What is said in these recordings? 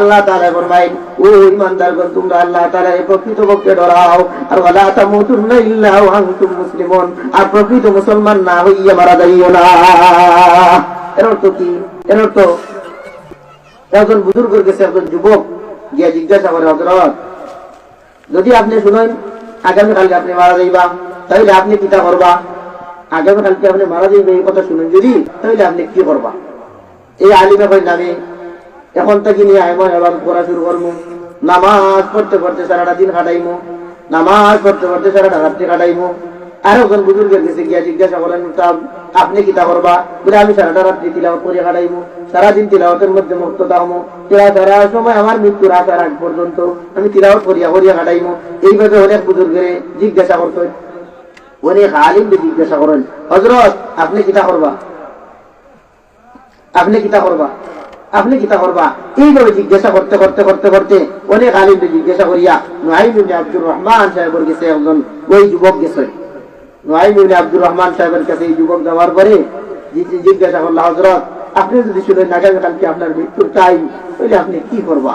আল্লাহ তাআলা ফরমায় ও ইমানদারগণ তোমরা আল্লাহ তাআলা এই প্রকৃতপক্ষে ডরাও, আর ওয়ালা তামুতুন্না ইল্লা ওয়া আনতুম মুসলিমুন, আর প্রকৃত মুসলমান না হইয়া মারা যাইও না। এর অর্থ কি? এর অর্থ, একজন বুজুর্গের কাছে একজন যুবক গিয়া জিজ্ঞাসা করে হজরত যদি আপনি শুনেন, আগামীকালকে আপনি মারা যাইবা তাহলে আপনি কিতা করবা? আগামীকালকে আপনি মারা যাইবে, এই কথা শুনেন যদি তাহলে আপনি কি করবা? এই আলিমে কই নামে এখন থেকে নিয়ে এমন এবার পড়া শুরু করব। নামাজ পড়তে পড়তে সারাটা দিন কাটাইমু নামাজ পড়তে পড়তে সারাটা রাত্রি কাটাইমু আর একজন বুজুর্গের কাছে গিয়া জিজ্ঞাসা করেন "তা আপনি কিতা করবা? বলে, আমি সারাটা রাত্রি তিলাওয়াত করে কাটাইমু সারাদিন তিলাওয়াতের মধ্যে মুক্ত থাকমু তিলাওয়াত করার সময় আমার মৃত্যুর আসার আগ পর্যন্ত আমি তিলাওয়াত করিয়া করিয়া কাটাইমু এইভাবে অনেক বুজুর্গের জিজ্ঞাসা করতো অনেক আলিমকে জিজ্ঞাসা করেন হজরত আপনি কিতা করবা? আপনি কিতা করবা আপনি কিতা করবা? এইভাবে জিজ্ঞাসা করতে করতে করতে করতে অনেক আলিমকে জিজ্ঞাসা করিয়া নোয়াইম আব্দুর রহমান সাহেবের কাছে একজন ওই যুবক গেছে। নোয়াইম আব্দুর রহমান সাহেবের কাছে এই যুবক যাওয়ার পরে জিজ্ঞাসা করল হজরত আপনি যদি শুনেন আগামী কালকে আপনার মৃত্যুর টাইম তাহলে আপনি কি করবা?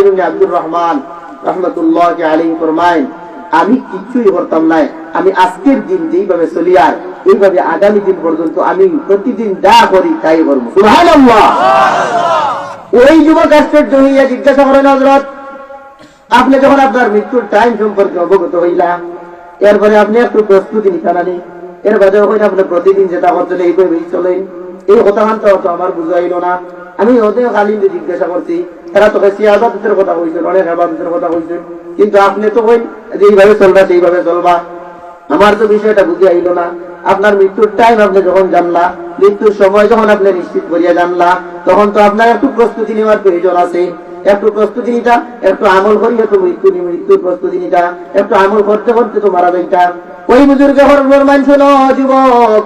ইবনে আব্দুর রহমান রহমতুল্লাহ আলী ফরমাইন আমি কিছুই করতাম নাই। আমি আজকের দিন যেইভাবে চলি আর এইভাবে আগামী দিন পর্যন্ত আমি প্রতিদিন যা করি তাই করব। ওই যুবক আশ্চর্য হইয়া জিজ্ঞাসা করেন হজরত আপনি যখন আপনার মৃত্যুর টাইম সম্পর্কে অবগত হইলাম এরপরে আপনি একটু প্রস্তুতি নিতে নানি এর বাদে হইলে আপনি প্রতিদিন যেটা করছেন এইভাবেই চলেন। এই কথাখানটা তো আমার বুঝাইল না। আমি ওদের কালিমকে জিজ্ঞাসা করছি এরা তোকে সিয়াবাদের কথা কইছেন অনেক আবাদতের কথা কইছেন কিন্তু আপনি তো কই যে এইভাবে চলবা, সেইভাবে চলবা। আমার তো বিষয়টা বুঝে আইলো না। আপনার মৃত্যুর টাইম আপনি যখন জানলা, মৃত্যুর সময় যখন আপনি নিশ্চিত করিয়া জানলা, তখন তো আপনার একটু প্রস্তুতি নেওয়ার প্রয়োজন আছে। একটু প্রস্তুতি নিতা, একটু আমল করিয়া তো মৃত্যু মৃত্যুর প্রস্তুতি নিতা, একটু আমল করতে করতে তো মারা যাইতা। ওই বুজুর্গ হরবর মান শোনো, যুবক,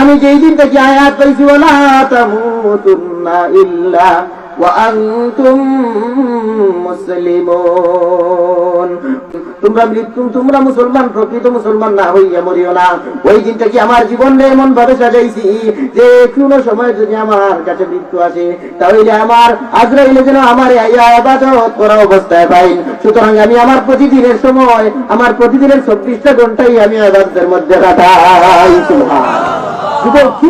আমি যেই দিন থেকে আয়াত পাইছি তামুতুন্না ইল্লা وأنتم মুসলিমুন তোমরা মৃত্যু তোমরা মুসলমান প্রকৃত মুসলমান না হইয়া মরিও না ওই দিনটা কি আমার জীবন এমন ভাবে সাজাইছি যে কোনো সময় যদি আমার কাছে মৃত্যু আসে তাহলে আমার আজরাইলে যেন আমার এই আবাদত করা অবস্থায় পাই সুতরাং আমি আমার প্রতিদিনের সময় আমার প্রতিদিনের চব্বিশটা ঘন্টাই আমি আবাদতের মধ্যে কাটাই সুবহান যুবক কি